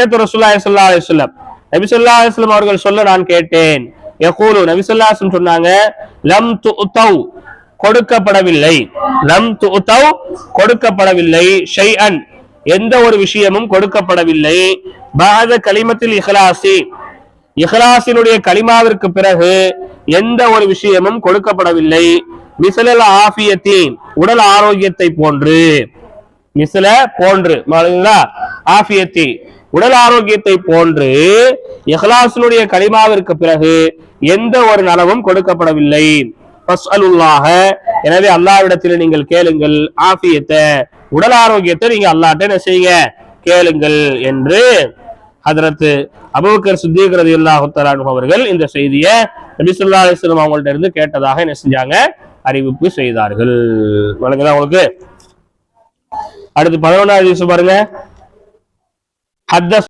கேட்டு ஸல்லல்லாஹு அலைஹி அலிஸ்லம் நபி ஸல்லல்லாஹு அலைஹி அவர்கள் சொல்ல நான் கேட்டேன். யகூலு நபி ஸல்லல்லாஹு சொன்னாங்க லம் துஉதவ் கொடுக்கப்படவில்லை. லம் துஉதவ் கொடுக்கப்படவில்லை. ஷை அன் எந்த ஒரு விஷயமும் கொடுக்கப்படவில்லை. பாத கலிமத்தில் இஹ்லாசி. இஹ்லாசினுடைய கலிமாவிற்கு பிறகு எந்த ஒரு விஷயமும் கொடுக்கப்படவில்லை. மிசலல் ஆஃபியத்தி உடல் ஆரோக்கியத்தை போன்று. மிசல போன்று ஆஃபியத்தி. உடல் ஆரோக்கியத்தை போன்று இஹ்லாசினுடைய கலிமாவிற்கு பிறகு எந்த ஒரு நலவும் கொடுக்கப்படவில்லை. எனவே அல்லாவிடத்தில் நீங்கள் கேளுங்கள் ஆஃபியத்தை உடல் ஆரோக்கியத்தை நீங்க அல்லாட்ட என்ன செய்யுங்க? கேளுங்கள் என்று ஹதரத்து அபூபக்கர் சித்திக் ரலியல்லாஹு அவர்கள் இந்த செய்தியை நபிசுல்லா அலிஸ்லம் அவங்கள்ட்ட இருந்து கேட்டதாக என்ன செஞ்சாங்க? அறிவிப்பு செய்தார்கள். வழங்குதா உங்களுக்கு. அடுத்து பதினொன்றாவது பாருங்க. حدث